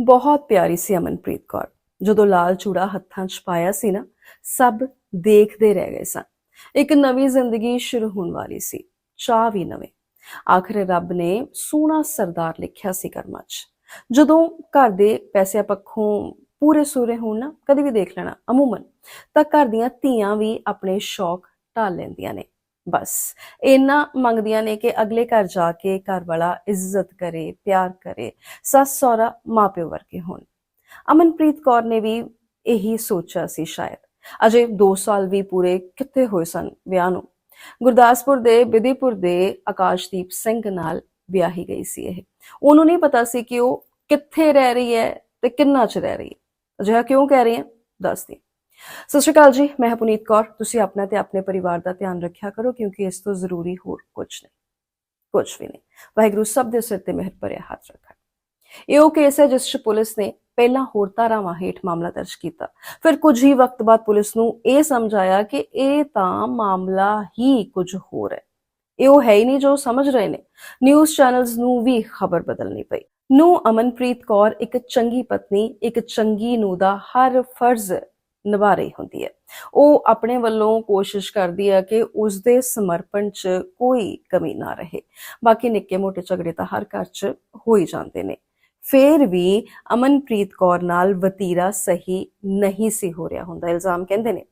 ਬਹੁਤ ਪਿਆਰੀ ਸੀ ਅਮਨਪ੍ਰੀਤ ਕੌਰ। ਜਦੋਂ ਲਾਲ ਚੂੜਾ ਹੱਥਾਂ 'ਚ ਪਾਇਆ ਸੀ ਨਾ, ਸਭ ਦੇਖਦੇ ਰਹਿ ਗਏ ਸਨ। ਇੱਕ ਨਵੀਂ ਜ਼ਿੰਦਗੀ ਸ਼ੁਰੂ ਹੋਣ ਵਾਲੀ ਸੀ। ਚਾਹ ਵੀ ਨਵੇਂ। ਆਖਰ ਰੱਬ ਨੇ ਸੋਹਣਾ ਸਰਦਾਰ ਲਿਖਿਆ ਸੀ ਕਰਮਾਂ 'ਚ। ਜਦੋਂ ਘਰ ਦੇ ਪੈਸਿਆਂ ਪੱਖੋਂ ਪੂਰੇ ਸੂਰੇ ਹੋਣ ਨਾ, ਕਦੇ ਵੀ ਦੇਖ ਲੈਣਾ, ਅਮੂਮਨ, ਤਾਂ ਘਰ ਦੀਆਂ ਧੀਆਂ ਵੀ ਆਪਣੇ ਸ਼ੌਕ ਢਾਲ ਲੈਂਦੀਆਂ ਨੇ। ਬਸ। ਇਹਨਾਂ ਮੰਗਦੀਆਂ ਨੇ ਕਿ ਅਗਲੇ ਘਰ ਜਾ ਕੇ ਘਰ ਵਾਲਾ ਇੱਜ਼ਤ ਕਰੇ, ਪਿਆਰ ਕਰੇ। ਸੱਸ ਸਹੁਰਾ ਮਾਪਿਓ ਵਰਗੇ ਹੋਣ। ਅਮਨਪ੍ਰੀਤ ਕੌਰ ਨੇ ਵੀ ਇਹੀ ਸੋਚਿਆ ਸੀ ਸ਼ਾਇਦ। ਅਜੇ 2 ਸਾਲ ਵੀ ਪੂਰੇ ਕਿੱਥੇ ਹੋਏ ਸਨ ਵਿਆਹ ਨੂੰ। ਗੁਰਦਾਸਪੁਰ ਦੇ ਬਿਧੀਪੁਰ ਦੇ ਆਕਾਸ਼ਦੀਪ ਸਿੰਘ ਨਾਲ ਵਿਆਹੀ ਗਈ ਸੀ ਇਹ। ਉਹਨੂੰ ਨਹੀਂ ਪਤਾ ਸੀ ਕਿ ਉਹ ਕਿੱਥੇ ਰਹਿ ਰਹੀ ਹੈ ਤੇ ਕਿੰਨਾ ਚ ਰਹਿ ਰਹੀ ਹੈ। ਅਜਿਹਾ ਕਿਉਂ ਕਹਿ ਰਹੀ ਹਾਂ? ਦੱਸਦੀ ਸਤਿ ਸ਼੍ਰੀ ਅਕਾਲ ਜੀ, ਮੈਂ ਪੁਨੀਤ ਕੌਰ। ਤੁਸੀਂ ਆਪਣਾ ਤੇ ਆਪਣੇ ਪਰਿਵਾਰ ਦਾ ਧਿਆਨ ਰੱਖਿਆ ਕਰੋ ਕਿਉਂਕਿ ਇਸ ਤੋਂ ਜ਼ਰੂਰੀ ਹੋਰ ਕੁਝ ਨਹੀਂ, ਕੁਝ ਵੀ ਨਹੀਂ। ਵਾਹਿਗੁਰੂ ਸਭ ਦੇ ਸਿਰ ਤੇ ਮਿਹਰ ਭਰਿਆ ਹੱਥ ਰੱਖਣ। ਇਹ ਉਹ ਕੇਸ ਹੈ ਜਿਸ 'ਚ ਪੁਲਿਸ ਨੇ ਪਹਿਲਾਂ ਹੋਰ ਧਾਰਾਵਾਂ ਹੇਠ ਮਾਮਲਾ ਦਰਜ ਕੀਤਾ। ਫਿਰ ਕੁਝ ਹੀ ਵਕਤ ਬਾਅਦ ਪੁਲਿਸ ਨੂੰ ਇਹ ਸਮਝਾਇਆ ਕਿ ਇਹ ਤਾਂ ਮਾਮਲਾ ਹੀ ਕੁਝ ਹੋਰ ਹੈ। ਇਹ ਉਹ ਹੈ ਹੀ ਨਹੀਂ ਜੋ ਸਮਝ ਰਹੇ ਨੇ। ਨਿਊਜ਼ ਚੈਨਲਸ ਨੂੰ ਵੀ ਖਬਰ ਬਦਲਣੀ ਪਈ। ਨੂੰ ਅਮਨਪ੍ਰੀਤ ਕੌਰ ਇੱਕ ਚੰਗੀ ਪਤਨੀ, ਇੱਕ ਚੰਗੀ ਨੂੰ ਦਾ ਹਰ ਫਰਜ਼ ਨਿਭਾ ਰਹੀ ਹੁੰਦੀ ਹੈ। ਉਹ ਆਪਣੇ ਵੱਲੋਂ ਕੋਸ਼ਿਸ਼ ਕਰਦੀ ਹੈ ਕਿ ਉਸ ਦੇ ਸਮਰਪਣ 'ਚ ਕੋਈ ਕਮੀ ਨਾ ਰਹੇ। ਬਾਕੀ ਨਿੱਕੇ ਮੋਟੇ ਝਗੜੇ ਤਾਂ ਹਰ ਘਰ 'ਚ ਹੋ ਹੀ ਜਾਂਦੇ ਨੇ। ਫੇਰ ਵੀ ਅਮਨਪ੍ਰੀਤ ਕੌਰ ਨਾਲ ਵਤੀਰਾ ਸਹੀ ਨਹੀਂ ਸੀ ਹੋ ਰਿਹਾ ਹੁੰਦਾ, ਇਲਜ਼ਾਮ ਕਹਿੰਦੇ ਨੇ।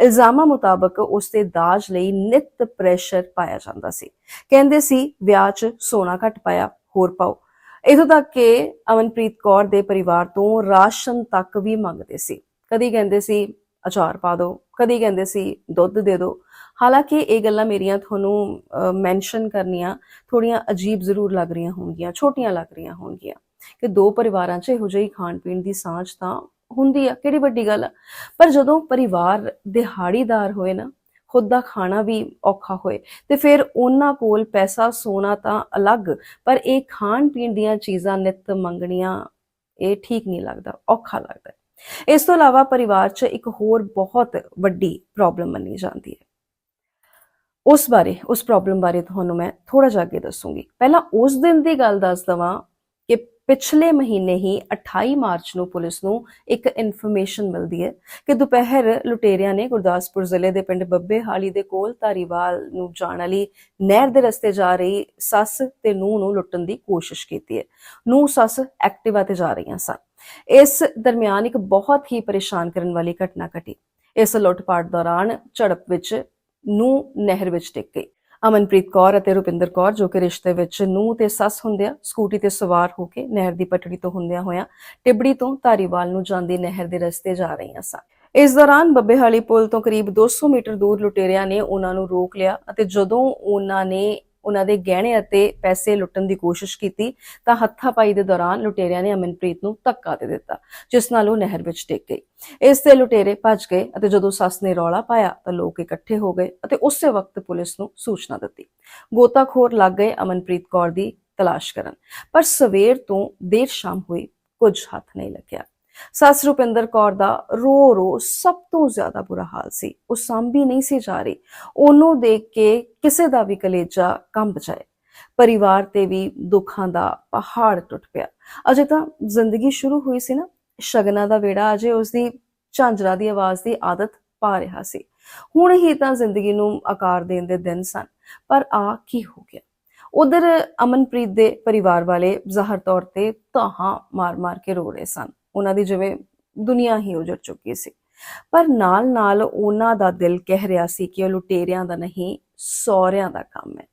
ਇਲਜ਼ਾਮਾਂ ਮੁਤਾਬਕ ਉਸ ਤੇ ਦਾਜ ਲਈ ਨਿਤ ਪ੍ਰੈਸ਼ਰ ਪਾਇਆ ਜਾਂਦਾ ਸੀ। ਕਹਿੰਦੇ ਸੀ, ਵਿਆਹ 'ਚ ਸੋਨਾ ਘੱਟ ਪਾਇਆ, ਹੋਰ ਪਾਓ। ਇਥੋਂ ਤੱਕ ਕਿ ਅਮਨਪ੍ਰੀਤ ਕੌਰ ਦੇ ਪਰਿਵਾਰ ਤੋਂ ਰਾਸ਼ਨ ਤੱਕ ਵੀ ਮੰਗਦੇ ਸੀ। ਕਦੀ ਕਹਿੰਦੇ ਸੀ, ਅਚਾਰ ਪਾ ਦਿਓ ਕਦੀ ਕਹਿੰਦੇ ਸੀ, ਦੁੱਧ ਦੇ ਦਿਓ ਹਾਲਾਂਕਿ ਇਹ ਗੱਲਾਂ ਮੇਰੀਆਂ ਤੁਹਾਨੂੰ ਮੈਂਸ਼ਨ ਕਰਨੀਆਂ ਥੋੜੀਆਂ ਅਜੀਬ ਜ਼ਰੂਰ ਲੱਗ ਰਹੀਆਂ ਹੋਣਗੀਆਂ, ਛੋਟੀਆਂ ਲੱਗ ਰਹੀਆਂ ਹੋਣਗੀਆਂ। ਕਿ ਦੋ ਪਰਿਵਾਰਾਂ 'ਚ ਇਹੋ ਜਿਹੀ ਖਾਣ ਪੀਣ ਦੀ ਸਾਂਝ ਤਾਂ ਹੁੰਦੀ ਆ, ਕਿਹੜੀ ਵੱਡੀ ਗੱਲ ਆ। ਪਰ ਜਦੋਂ ਪਰਿਵਾਰ ਦਿਹਾੜੀਦਾਰ ਹੋਏ ਨਾ, ਖੁਦ ਦਾ ਖਾਣਾ ਵੀ ਔਖਾ ਹੋਏ, ਤੇ ਫਿਰ ਉਹਨਾਂ ਕੋਲ ਪੈਸਾ, ਸੋਨਾ ਤਾਂ ਅਲੱਗ, ਪਰ ਇਹ ਖਾਣ ਪੀਣ ਦੀਆਂ ਚੀਜ਼ਾਂ ਨਿਤ ਮੰਗਣੀਆਂ, ਇਹ ਠੀਕ ਨਹੀਂ ਲੱਗਦਾ, ਔਖਾ ਲੱਗਦਾ। ਇਸ ਤੋਂ ਇਲਾਵਾ ਪਰਿਵਾਰ 'ਚ ਇੱਕ ਹੋਰ ਬਹੁਤ ਵੱਡੀ ਪ੍ਰੋਬਲਮ ਮੰਨੀ ਜਾਂਦੀ ਹੈ। ਉਸ ਬਾਰੇ, ਉਸ ਪ੍ਰੋਬਲਮ ਬਾਰੇ ਤੁਹਾਨੂੰ ਮੈਂ ਥੋੜਾ ਜਿਹਾ ਅੱਗੇ ਦੱਸੂਗੀ। ਪਹਿਲਾਂ ਉਸ ਦਿਨ ਦੀ ਗੱਲ ਦੱਸ ਦਵਾਂ ਪਿਛਲੇ ਮਹੀਨੇ ਹੀ 28 ਮਾਰਚ ਨੂੰ ਪੁਲਿਸ ਨੂੰ ਇੱਕ ਇਨਫੋਰਮੇਸ਼ਨ ਮਿਲਦੀ ਹੈ ਕਿ ਦੁਪਹਿਰ ਲੁਟੇਰਿਆਂ ਨੇ ਗੁਰਦਾਸਪੁਰ ਜ਼ਿਲ੍ਹੇ ਦੇ ਪਿੰਡ ਬੱਬੇ ਹਾਲੀ ਦੇ ਕੋਲ ਧਾਰੀਵਾਲ ਨੂੰ ਜਾਣ ਵਾਲੀ ਨਹਿਰ ਦੇ ਰਸਤੇ ਜਾ ਰਹੀ ਸੱਸ ਤੇ ਨੂੰਹ ਨੂੰ ਲੁੱਟਣ ਦੀ ਕੋਸ਼ਿਸ਼ ਕੀਤੀ ਹੈ। ਨੂੰਹ, ਸੱਸ ਐਕਟਿਵਾ ਤੇ ਜਾ ਰਹੀਆਂ ਸਨ। ਇਸ ਦਰਮਿਆਨ ਇੱਕ ਬਹੁਤ ਹੀ ਪਰੇਸ਼ਾਨ ਕਰਨ ਵਾਲੀ ਘਟਨਾ ਘਟੀ। ਇਸ ਲੁੱਟਪਾਟ ਦੌਰਾਨ ਝੜਪ ਵਿੱਚ ਨੂੰ ਨਹਿਰ ਵਿੱਚ ਡਿੱਗ ਗਈ। ਅਮਨਪ੍ਰੀਤ ਕੌਰ ਅਤੇ ਰੁਪਿੰਦਰ ਕੌਰ, ਜੋ ਕਿ ਰਿਸ਼ਤੇ ਵਿੱਚ ਨੂੰ ਤੇ ਸੱਸ ਹੁੰਦਿਆਂ ਸਕੂਟੀ ਤੇ ਸਵਾਰ ਹੋ ਕੇ ਨਹਿਰ ਦੀ ਪਟੜੀ ਤੋਂ ਹੁੰਦਿਆਂ ਹੋਇਆਂ ਟਿਬੜੀ ਤੋਂ ਧਾਰੀਵਾਲ ਨੂੰ ਜਾਂਦੀ ਨਹਿਰ ਦੇ ਰਸਤੇ ਜਾ ਰਹੀਆਂ ਸਨ। ਇਸ ਦੌਰਾਨ ਬੱਬੇਹਾਲੀ ਪੁਲ ਤੋਂ ਕਰੀਬ 200 ਮੀਟਰ ਦੂਰ ਲੁਟੇਰਿਆਂ ਨੇ ਉਹਨਾਂ ਨੂੰ ਰੋਕ ਲਿਆ ਅਤੇ ਜਦੋਂ ਉਹਨਾਂ ਨੇ ਉਹਨਾਂ ਦੇ ਗਹਿਣੇ ਅਤੇ ਪੈਸੇ ਲੁੱਟਣ ਦੀ ਕੋਸ਼ਿਸ਼ ਕੀਤੀ, ਤਾਂ ਹੱਥਾਪਾਈ ਦੇ ਦੌਰਾਨ ਲੁਟੇਰਿਆਂ ਨੇ ਅਮਨਪ੍ਰੀਤ ਨੂੰ ਧੱਕਾ ਦੇ ਦਿੱਤਾ, ਜਿਸ ਨਾਲ ਉਹ ਨਹਿਰ ਵਿੱਚ ਡਿੱਗ ਗਈ। ਇਸ ਤੇ ਲੁਟੇਰੇ ਭੱਜ ਗਏ ਅਤੇ ਜਦੋਂ ਸੱਸ ਨੇ ਰੌਲਾ ਪਾਇਆ, ਤਾਂ ਲੋਕ ਇਕੱਠੇ ਹੋ ਗਏ ਅਤੇ ਉਸੇ ਵਕਤ ਪੁਲਿਸ ਨੂੰ ਸੂਚਨਾ ਦਿੱਤੀ। ਗੋਤਾਖੋਰ ਲੱਗ ਗਏ ਅਮਨਪ੍ਰੀਤ ਕੌਰ ਦੀ ਤਲਾਸ਼ ਕਰਨ, ਪਰ ਸਵੇਰ ਤੋਂ ਦੇਰ ਸ਼ਾਮ ਹੋਈ, ਕੁਝ ਹੱਥ ਨਹੀਂ ਲੱਗਿਆ। ਸੱਸ ਰੁਪਿੰਦਰ ਕੌਰ ਦਾ। ਰੋ ਰੋ, ਸਭ ਤੋਂ ਜ਼ਿਆਦਾ ਬੁਰਾ ਹਾਲ ਸੀ। ਉਹ ਸਾਂਭੀ ਨਹੀਂ ਸੀ ਜਾ ਰਹੀ। ਉਹਨੂੰ ਦੇਖ ਕੇ ਕਿਸੇ ਦਾ ਵੀ ਕਲੇਜਾ ਕੰਬ ਜਾਏ। ਪਰਿਵਾਰ ਤੇ ਵੀ ਦੁੱਖਾਂ ਦਾ ਪਹਾੜ ਟੁੱਟ ਪਿਆ। ਅਜੇ ਤਾਂ ਜ਼ਿੰਦਗੀ ਸ਼ੁਰੂ ਹੋਈ ਸੀ ਨਾ। ਸ਼ਗਨਾ ਦਾ ਵੇੜਾ ਅਜੇ ਉਸ ਦੀ ਝਾਂਜਰਾ ਦੀ ਆਵਾਜ਼ ਦੀ ਆਦਤ ਪਾ ਰਿਹਾ ਸੀ। ਹੁਣ ਹੀ ਤਾਂ ਜ਼ਿੰਦਗੀ ਨੂੰ ਆਕਾਰ ਦੇਣ ਦੇ ਦਿਨ ਸਨ। ਪਰ ਆ ਕੀ ਹੋ ਗਿਆ? ਉਧਰ ਅਮਨਪ੍ਰੀਤ ਦੇ ਪਰਿਵਾਰ ਵਾਲੇ ਜ਼ਾਹਰ ਤੌਰ ਤੇ ਤਾਹਾਂ ਮਾਰ-ਮਾਰ ਕੇ ਰੋ ਰਹੇ ਸਨ। ਉਹਨਾਂ ਦੀ ਜਿਵੇਂ ਦੁਨੀਆ ਹੀ ਉਜੜ ਚੁੱਕੀ ਸੀ। ਪਰ ਨਾਲ-ਨਾਲ ਉਹਨਾਂ ਦਾ ਦਿਲ ਕਹਿ ਰਿਹਾ ਸੀ ਕਿ ਉਹ ਲੁਟੇਰਿਆਂ ਦਾ ਨਹੀਂ ਸੌਰਿਆਂ ਦਾ ਕੰਮ ਹੈ।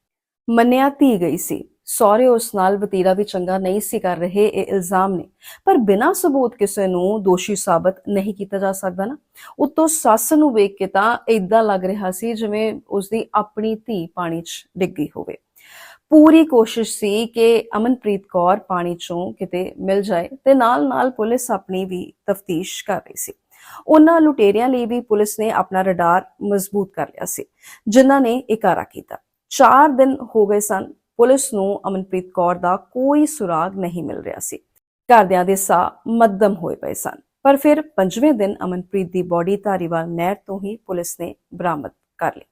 ਮੰਨਿਆ ਧੀ ਗਈ ਸੀ। ਸੌਰੇ ਉਸ ਨਾਲ ਵਤੀਰਾ ਵੀ ਚੰਗਾ ਨਹੀਂ ਸੀ ਕਰ ਰਹੇ, ਇਹ ਇਲਜ਼ਾਮ ਨੇ। ਪਰ ਬਿਨਾਂ ਸਬੂਤ ਕਿਸੇ ਨੂੰ ਦੋਸ਼ੀ ਸਾਬਤ ਨਹੀਂ ਕੀਤਾ ਜਾ ਸਕਦਾ ਨਾ। ਉਤੋਂ ਸੱਸ ਨੂੰ ਵੇਖ ਕੇ ਤਾਂ ਇਦਾਂ ਲੱਗ ਰਿਹਾ ਸੀ ਜਿਵੇਂ ਉਸ ਦੀ ਆਪਣੀ ਧੀ ਪਾਣੀ 'ਚ ਡਿੱਗੀ ਹੋਵੇ। ਪੂਰੀ ਕੋਸ਼ਿਸ਼ ਸੀ ਕਿ ਅਮਨਪ੍ਰੀਤ ਕੌਰ ਪਾਣੀ ਚੋਂ ਕਿਤੇ ਮਿਲ ਜਾਏ ਤੇ ਨਾਲ-ਨਾਲ ਪੁਲਿਸ ਆਪਣੀ ਵੀ ਤਫਤੀਸ਼ ਕਰ ਰਹੀ ਸੀ। ਉਹਨਾਂ ਲੁਟੇਰਿਆਂ ਲਈ ਵੀ ਪੁਲਿਸ ਨੇ ਆਪਣਾ ਰਡਾਰ ਮਜ਼ਬੂਤ ਕਰ ਲਿਆ ਸੀ, ਜਿਨ੍ਹਾਂ ਨੇ ਇਕਾਰਾ ਕੀਤਾ। 4 ਦਿਨ ਹੋ ਗਏ ਸਨ, ਪੁਲਿਸ ਨੂੰ ਅਮਨਪ੍ਰੀਤ ਕੌਰ ਦਾ ਕੋਈ ਸੁਰਾਗ ਨਹੀਂ ਮਿਲ ਰਿਹਾ ਸੀ। ਘਰਦਿਆਂ ਦੇ ਸਾਹ ਮੱਧਮ ਹੋਏ ਪਏ ਸਨ, ਪਰ ਫਿਰ ਪੰਜਵੇਂ ਦਿਨ ਅਮਨਪ੍ਰੀਤ ਦੀ ਬਾਡੀ ਧਾਰੀਵਾਲ ਨਹਿਰ ਤੋਂ ਹੀ ਪੁਲਿਸ ਨੇ ਬਰਾਮਦ ਕਰ ਲਈ।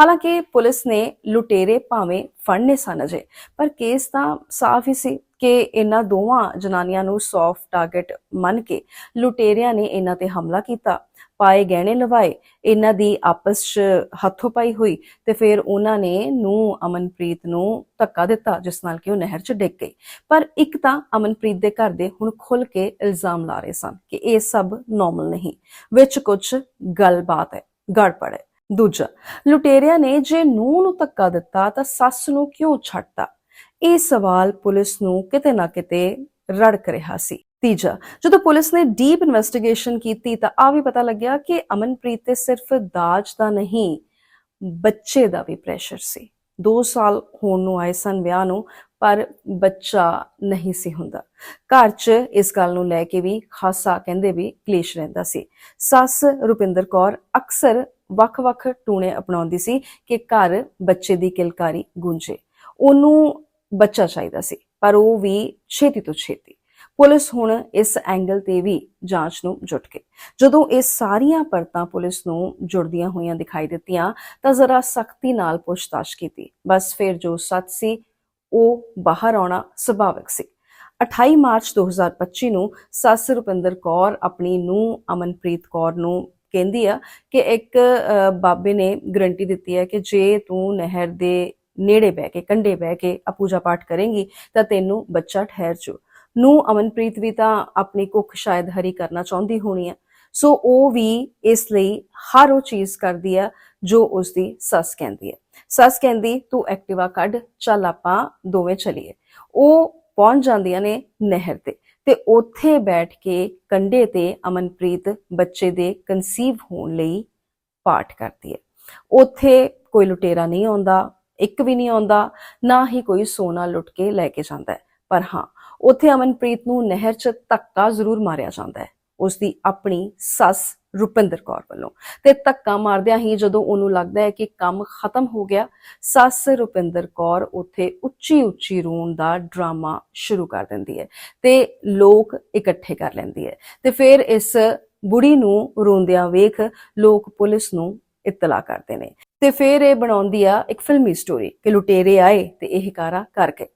ਹਾਲਾਂਕਿ ਪੁਲਿਸ ਨੇ ਲੁਟੇਰੇ ਭਾਵੇਂ ਫੜਨੇ ਸਨ ਅਜੇ, ਪਰ ਕੇਸ ਤਾਂ ਸਾਫ਼ ਹੀ ਸੀ ਕਿ ਇਹਨਾਂ ਦੋਵਾਂ ਜਨਾਨੀਆਂ ਨੂੰ ਸੌਫਟ ਟਾਰਗੇਟ ਮੰਨ ਕੇ ਲੁਟੇਰਿਆਂ ਨੇ ਇਹਨਾਂ ਤੇ ਹਮਲਾ ਕੀਤਾ। ਪਾਏ ਗਹਿਣੇ ਲਵਾਏ, ਇਹਨਾਂ ਦੀ ਆਪਸ 'ਚ ਹੱਥੋਂ ਪਾਈ ਹੋਈ ਤੇ ਫਿਰ ਉਹਨਾਂ ਨੇ ਨੂੰ ਅਮਨਪ੍ਰੀਤ ਨੂੰ ਧੱਕਾ ਦਿੱਤਾ, ਜਿਸ ਨਾਲ ਕਿ ਉਹ ਨਹਿਰ 'ਚ ਡਿੱਗ ਗਈ ਪਰ ਇੱਕ ਤਾਂ ਅਮਨਪ੍ਰੀਤ ਦੇ ਘਰ ਦੇ ਹੁਣ ਖੁੱਲ ਕੇ ਇਲਜ਼ਾਮ ਲਾ ਰਹੇ ਸਨ ਕਿ ਇਹ ਸਭ ਨਾਰਮਲ ਨਹੀਂ, ਵਿੱਚ ਕੁਝ ਗੱਲਬਾਤ ਹੈ, ਗੜਬੜ ਹੈ। ਦੂਜਾ, ਲੁਟੇਰਿਆਂ ਨੇ ਜੇ ਨੂੰਹ ਨੂੰ ਧੱਕਾ ਦਿੱਤਾ ਤਾਂ ਸੱਸ ਨੂੰ ਕਿਉਂ ਛੱਡਤਾ? ਇਹ ਸਵਾਲ ਪੁਲਿਸ ਨੂੰ ਕਿਤੇ ਨਾ ਕਿਤੇ ਰੜਕ ਰਿਹਾ ਸੀ। ਤੀਜਾ, ਜਦੋਂ ਪੁਲਿਸ ਨੇ ਡੀਪ ਇਨਵੈਸਟੀਗੇਸ਼ਨ ਕੀਤੀ ਤਾਂ ਆ ਵੀ ਪਤਾ ਲੱਗਿਆ ਕਿ ਅਮਨਪ੍ਰੀਤ ਤੇ ਸਿਰਫ ਦਾਜ ਦਾ ਨਹੀਂ, ਬੱਚੇ ਦਾ ਵੀ ਪ੍ਰੈਸ਼ਰ ਸੀ। 2 ਸਾਲ ਹੋਣ ਨੂੰ ਆਏ ਸਨ ਵਿਆਹ ਨੂੰ, ਪਰ ਬੱਚਾ ਨਹੀਂ ਸੀ ਹੁੰਦਾ। ਘਰ 'ਚ ਇਸ ਗੱਲ ਨੂੰ ਲੈ ਕੇ ਵੀ ਖਾਸਾ ਕਹਿੰਦੇ ਵੀ ਕਲੇਸ਼ ਰਹਿੰਦਾ ਸੀ। ਸੱਸ ਰੁਪਿੰਦਰ ਕੌਰ ਅਕਸਰ ਵੱਖ-ਵੱਖ ਟੂਣੇ ਅਪਣਾਉਂਦੀ ਸੀ ਕਿ ਘਰ ਬੱਚੇ ਦੀ ਕਿਲਕਾਰੀ ਗੂੰਜੇ। ਉਹਨੂੰ ਬੱਚਾ ਚਾਹੀਦਾ ਸੀ, ਪਰ ਉਹ ਵੀ ਛੇਤੀ ਤੋਂ ਛੇਤੀ। ਪੁਲਿਸ ਹੁਣ ਇਸ ਐਂਗਲ ਤੇ ਵੀ ਜਾਂਚ ਨੂੰ ਜੁਟ ਗਈ। ਜਦੋਂ ਇਹ ਸਾਰੀਆਂ ਪਰਤਾਂ ਪੁਲਿਸ ਨੂੰ ਜੁੜਦੀਆਂ ਹੋਈਆਂ ਦਿਖਾਈ ਦਿੱਤੀਆਂ, ਤਾਂ ਜ਼ਰਾ ਸਖਤੀ ਨਾਲ ਪੁੱਛਤਾਛ ਕੀਤੀ। ਬਸ ਫਿਰ ਜੋ ਸੱਚ ਸੀ, ਉਹ ਬਾਹਰ ਆਉਣਾ ਸੁਭਾਵਿਕ ਸੀ। 28 ਮਾਰਚ 2025 ਨੂੰ ਸੱਸ ਰੁਪਿੰਦਰ ਕੌਰ ਆਪਣੀ ਨੂੰ ਅਮਨਪ੍ਰੀਤ ਕੌਰ ਨੂੰ ਕਹਿੰਦੀ ਆ ਕਿ ਇੱਕ ਬਾਬੇ ਨੇ ਗਰੰਟੀ ਦਿੱਤੀ ਹੈ ਕਿ ਜੇ ਤੂੰ ਨਹਿਰ ਦੇ ਨੇੜੇ ਬਹਿ ਕੇ, ਕੰਢੇ ਬਹਿ ਕੇ ਆ ਪੂਜਾ ਪਾਠ ਕਰੇਂਗੀ, ਤਾਂ ਤੈਨੂੰ ਬੱਚਾ ਠਹਿਰ ਜੂ ਨੂੰ ਅਮਨਪ੍ਰੀਤ ਵੀ ਤਾਂ ਆਪਣੀ ਕੁੱਖ ਸ਼ਾਇਦ ਹਰੀ ਕਰਨਾ ਚਾਹੁੰਦੀ ਹੋਣੀ ਹੈ ਸੋ ਉਹ ਵੀ ਇਸ ਲਈ ਹਰ ਉਹ ਚੀਜ਼ ਕਰਦੀ ਆ ਜੋ ਉਸ ਦੀ ਸੱਸ ਕਹਿੰਦੀ ਹੈ ਸੱਸ ਕਹਿੰਦੀ, ਤੂੰ ਐਕਟਿਵਾ ਕੱਢ, ਚੱਲ ਆਪਾਂ ਦੋਵੇਂ ਚਲੀਏ। ਉਹ ਪਹੁੰਚ ਜਾਂਦੀਆਂ ਨੇ ਨਹਿਰ ਤੇ। ਤੇ ਉੱਥੇ ਬੈਠ ਕੇ ਕੰਢੇ ਤੇ ਅਮਨਪ੍ਰੀਤ ਬੱਚੇ ਦੇ ਕਨਸੀਵ ਹੋਣ ਲਈ ਪਾਠ ਕਰਦੀ ਹੈ। ਉੱਥੇ ਕੋਈ ਲੁਟੇਰਾ ਨਹੀਂ ਆਉਂਦਾ, ਇੱਕ ਵੀ ਨਹੀਂ ਆਉਂਦਾ, ਨਾ ਹੀ ਕੋਈ ਸੋਨਾ ਲੁੱਟ ਕੇ ਲੈ ਕੇ ਜਾਂਦਾ ਹੈ। ਪਰ ਹਾਂ, ਉੱਥੇ ਅਮਨਪ੍ਰੀਤ ਨੂੰ ਨਹਿਰ 'ਚ ਧੱਕਾ ਜ਼ਰੂਰ ਮਾਰਿਆ ਜਾਂਦਾ ਹੈ। ਉਸ ਦੀ ਆਪਣੀ ਸੱਸ ਰੁਪਿੰਦਰ ਕੌਰ ਵੱਲੋਂ। ਤੇ ਧੱਕਾ ਮਾਰਦਿਆਂ ਹੀ ਜਦੋਂ ਉਹਨੂੰ ਲੱਗਦਾ ਹੈ ਕਿ ਕੰਮ ਖਤਮ ਹੋ ਗਿਆ, ਸੱਸ ਰੁਪਿੰਦਰ ਕੌਰ ਉੱਥੇ ਉੱਚੀ ਉੱਚੀ ਰੋਣ ਦਾ ਡਰਾਮਾ ਸ਼ੁਰੂ ਕਰ ਦਿੰਦੀ ਹੈ ਤੇ ਲੋਕ ਇਕੱਠੇ ਕਰ ਲੈਂਦੀ ਹੈ। ਤੇ ਫਿਰ ਇਸ ਬੁੜੀ ਨੂੰ ਰੋਂਦਿਆਂ ਵੇਖ ਲੋਕ ਪੁਲਿਸ ਨੂੰ ਇਤਲਾ ਕਰਦੇ ਨੇ। ਤੇ ਫਿਰ ਇਹ ਬਣਾਉਂਦੀ ਆ ਇੱਕ ਫਿਲਮੀ ਸਟੋਰੀ ਕਿ ਲੁਟੇਰੇ ਆਏ ਤੇ ਇਹ ਕਾਰਾ ਕਰ ਗਏ।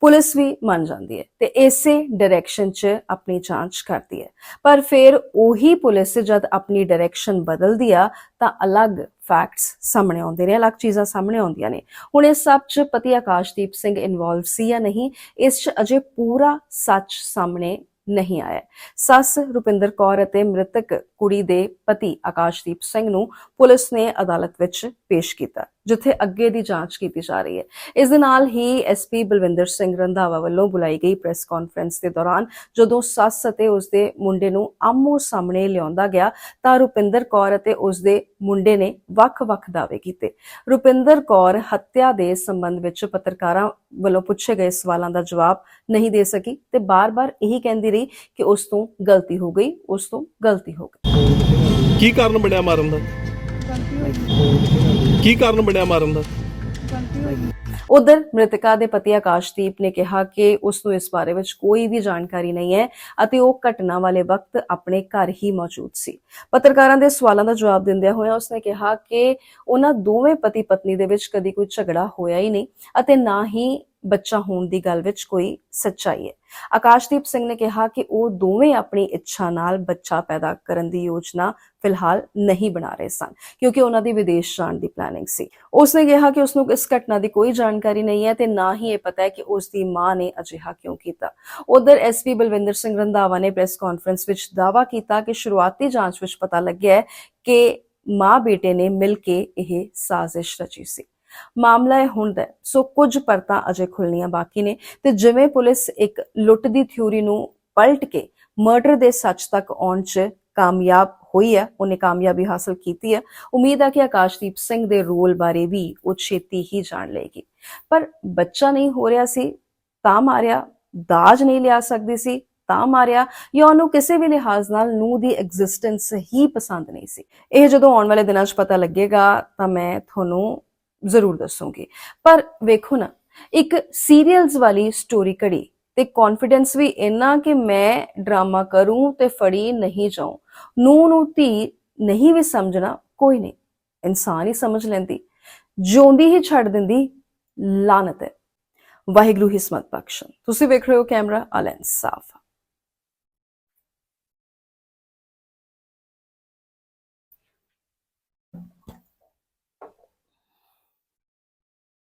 ਪੁਲਿਸ ਵੀ ਮੰਨ ਜਾਂਦੀ ਹੈ ਤੇ ਇਸੇ ਡਾਇਰੈਕਸ਼ਨ 'ਚ ਆਪਣੀ ਜਾਂਚ ਕਰਦੀ ਹੈ। ਪਰ ਫਿਰ ਉਹੀ ਪੁਲਿਸ ਜਦ ਆਪਣੀ ਡਾਇਰੈਕਸ਼ਨ ਬਦਲਦੀ ਆ ਤਾਂ ਅਲੱਗ ਫੈਕਟਸ ਸਾਹਮਣੇ ਆਉਂਦੇ ਨੇ, ਅਲੱਗ ਚੀਜ਼ਾਂ ਸਾਹਮਣੇ ਆਉਂਦੀਆਂ ਨੇ। ਹੁਣ ਇਸ ਸਭ 'ਚ ਪਤੀ ਆਕਾਸ਼ਦੀਪ ਸਿੰਘ ਇਨਵੋਲਵ ਸੀ ਜਾਂ ਨਹੀਂ, ਇਸ 'ਚ ਅਜੇ ਪੂਰਾ ਸੱਚ ਸਾਹਮਣੇ ਨਹੀਂ ਆਇਆ। ਸੱਸ ਰੁਪਿੰਦਰ ਕੌਰ ਅਤੇ ਮ੍ਰਿਤਕ ਕੁੜੀ ਦੇ ਪਤੀ ਆਕਾਸ਼ਦੀਪ ਸਿੰਘ ਨੂੰ ਪੁਲਿਸ ਨੇ ਅਦਾਲਤ ਵਿੱਚ ਪੇਸ਼ ਕੀਤਾ, ਜਿੱਥੇ ਅੱਗੇ ਦੀ ਜਾਂਚ ਕੀਤੀ ਜਾ ਰਹੀ ਹੈ। ਇਸ ਦੇ ਨਾਲ ਹੀ ਐਸਪੀ ਬਲਵਿੰਦਰ ਸਿੰਘ ਰੰਧਾਵਾ ਵੱਲੋਂ ਬੁਲਾਈ ਗਈ ਪ੍ਰੈਸ ਕਾਨਫਰੰਸ ਦੇ ਦੌਰਾਨ ਜਦੋਂ ਸੱਸ ਅਤੇ ਉਸ ਦੇ ਮੁੰਡੇ ਨੂੰ ਆਮੋ ਸਾਹਮਣੇ ਲਿਆਉਂਦਾ ਗਿਆ ਤਾਂ ਰੁਪਿੰਦਰ ਕੌਰ ਅਤੇ ਉਸ ਦੇ ਮੁੰਡੇ ਨੇ ਵੱਖ-ਵੱਖ ਦਾਅਵੇ ਕੀਤੇ। ਰੁਪਿੰਦਰ ਕੌਰ ਹੱਤਿਆ ਦੇ ਸੰਬੰਧ ਵਿੱਚ ਪੱਤਰਕਾਰਾਂ ਵੱਲੋਂ ਪੁੱਛੇ ਗਏ ਸਵਾਲਾਂ ਦਾ ਜਵਾਬ ਨਹੀਂ ਦੇ ਸਕੀ ਤੇ ਬਾਰ-ਬਾਰ ਇਹੀ ਕਹਿੰਦੀ ਰਹੀ ਕਿ ਉਸ ਤੋਂ ਗਲਤੀ ਹੋ ਗਈ ਉਸ ਤੋਂ ਗਲਤੀ ਹੋ ਗਈ। ਕੀ ਕਾਰਨ ਬਣਿਆ ਮਾਰਨ ਦਾ? ਗਲਤੀ ਹੋਈ ਕੀ ਕਾਰਨ ਬਣਿਆ ਮਾਰਨ ਦਾ? ਗਲਤੀ ਹੋਈ ਉਧਰ ਮ੍ਰਿਤਕਾ ਦੇ ਪਤੀ ਆਕਾਸ਼ਦੀਪ ਨੇ ਕਿਹਾ ਕਿ ਉਸ ਨੂੰ ਇਸ ਬਾਰੇ ਵਿੱਚ ਕੋਈ ਵੀ ਜਾਣਕਾਰੀ ਨਹੀਂ ਹੈ ਅਤੇ ਉਹ ਘਟਨਾ ਵਾਲੇ ਵਕਤ ਆਪਣੇ ਘਰ ਹੀ ਮੌਜੂਦ ਸੀ। ਪੱਤਰਕਾਰਾਂ ਦੇ ਸਵਾਲਾਂ ਦਾ ਜਵਾਬ ਦਿੰਦਿਆਂ ਹੋਇਆਂ ਉਸਨੇ ਕਿਹਾ ਕਿ ਉਹਨਾਂ ਦੋਵੇਂ ਪਤੀ ਪਤਨੀ ਦੇ ਵਿੱਚ ਕਦੀ ਕੋਈ ਝਗੜਾ ਹੋਇਆ ਹੀ ਨਹੀਂ ਅਤੇ ਨਾ ਹੀ ਬੱਚਾ ਹੋਣ ਦੀ ਗੱਲ ਵਿੱਚ ਕੋਈ ਸੱਚਾਈ ਹੈ। ਆਕਾਸ਼ਦੀਪ ਸਿੰਘ ਨੇ ਕਿਹਾ ਕਿ ਉਹ ਦੋਵੇਂ ਆਪਣੀ ਇੱਛਾ ਨਾਲ ਬੱਚਾ ਪੈਦਾ ਕਰਨ ਦੀ ਯੋਜਨਾ ਫਿਲਹਾਲ ਨਹੀਂ ਬਣਾ ਰਹੇ ਸਨ, ਕਿਉਂਕਿ ਉਹਨਾਂ ਦੀ ਵਿਦੇਸ਼ ਜਾਣ ਦੀ ਪਲੈਨਿੰਗ ਸੀ। ਉਸਨੇ ਕਿਹਾ ਕਿ ਉਸਨੂੰ ਇਸ ਘਟਨਾ ਦੀ ਕੋਈ ਜਾਣਕਾਰੀ ਨਹੀਂ ਹੈ ਤੇ ਨਾ ਹੀ ਇਹ ਪਤਾ ਹੈ ਕਿ ਉਸ ਦੀ ਮਾਂ ਨੇ ਅਜਿਹਾ ਕਿਉਂ ਕੀਤਾ। ਉਧਰ ਐਸਪੀ ਬਲਵਿੰਦਰ ਸਿੰਘ ਰੰਧਾਵਾ ਨੇ ਪ੍ਰੈਸ ਕਾਨਫਰੰਸ ਵਿੱਚ ਦਾਅਵਾ ਕੀਤਾ ਕਿ ਸ਼ੁਰੂਆਤੀ ਜਾਂਚ ਵਿੱਚ ਪਤਾ ਲੱਗਿਆ ਹੈ ਕਿ ਮਾਂ ਬੇਟੇ ਨੇ ਮਿਲ ਕੇ ਇਹ ਸਾਜ਼ਿਸ਼ ਰਚੀ ਸੀ। ਮਾਮਲਾ ਇਹ ਹੁੰਦਾ ਸੋ ਕੁਝ ਪਰਤਾਂ ਅਜੇ ਖੁੱਲਣੀਆਂ ਬਾਕੀ ਨੇ ਤੇ ਜਿਵੇਂ ਪੁਲਿਸ ਇੱਕ ਲੁੱਟ ਦੀ ਥਿਊਰੀ ਨੂੰ ਪਲਟ ਕੇ ਮਰਡਰ ਦੇ ਸੱਚ ਤੱਕ ਆਉਣ 'ਚ ਕਾਮਯਾਬ ਹੋਈ ਹੈ, ਉਹਨੇ ਕਾਮਯਾਬੀ ਹਾਸਲ ਕੀਤੀ ਹੈ। ਉਮੀਦ ਹੈ ਕਿ ਆਕਾਸ਼ਦੀਪ ਸਿੰਘ ਦੇ ਰੋਲ ਬਾਰੇ ਵੀ ਉਹ ਛੇਤੀ ਹੀ ਜਾਣ ਲਏਗੀ। ਪਰ ਬੱਚਾ ਨਹੀਂ ਹੋ ਰਿਹਾ ਸੀ, ਤਾਂ ਮਾਰਿਆ, ਦਾਜ ਨਹੀਂ ਲਿਆ ਸਕਦੀ ਸੀ, ਤਾਂ ਮਾਰਿਆ ਜਾਂ ਉਹਨੂੰ ਕਿਸੇ ਵੀ ਲਿਹਾਜ਼ ਨਾਲ ਨੂੰ ਦੀ ਐਗਜ਼ਿਸਟੈਂਸ ਹੀ ਪਸੰਦ ਨਹੀਂ ਸੀ। ਇਹ ਜਦੋਂ ਆਉਣ ਵਾਲੇ ਦਿਨਾਂ 'ਚ ਪਤਾ ਲੱਗੇਗਾ ਤਾਂ ਮੈਂ ਤੁਹਾਨੂੰ ਜ਼ਰੂਰ ਦੱਸੂਗੀ। ਪਰ ਵੇਖੋ ਨਾ, ਇੱਕ ਸੀਰੀਅਲਸ ਵਾਲੀ ਸਟੋਰੀ ਘੜੀ ਤੇ ਕੌਨਫੀਡੈਂਸ ਵੀ ਇੰਨਾ ਕਿ ਮੈਂ ਡਰਾਮਾ ਕਰੂੰ ਤੇ ਫੜੀ ਨਹੀਂ ਜਾਉਂ ਨੂੰ ਨੂੰ ਧੀ ਨਹੀਂ ਵੀ ਸਮਝਣਾ, ਕੋਈ ਨਹੀਂ। ਇਨਸਾਨ ਹੀ ਸਮਝ ਲੈਂਦੀ। ਜਿਉਂਦੀ ਹੀ ਛੱਡ ਦਿੰਦੀ ਲਾਨਤ ਹੈ। ਵਾਹਿਗੁਰੂ, ਹਿਸਮਤ ਬਖਸ਼ਣ। ਤੁਸੀਂ ਵੇਖ ਰਹੇ ਹੋ ਕੈਮਰਾ ਅਲੈਂਸ ਸਾਫ਼।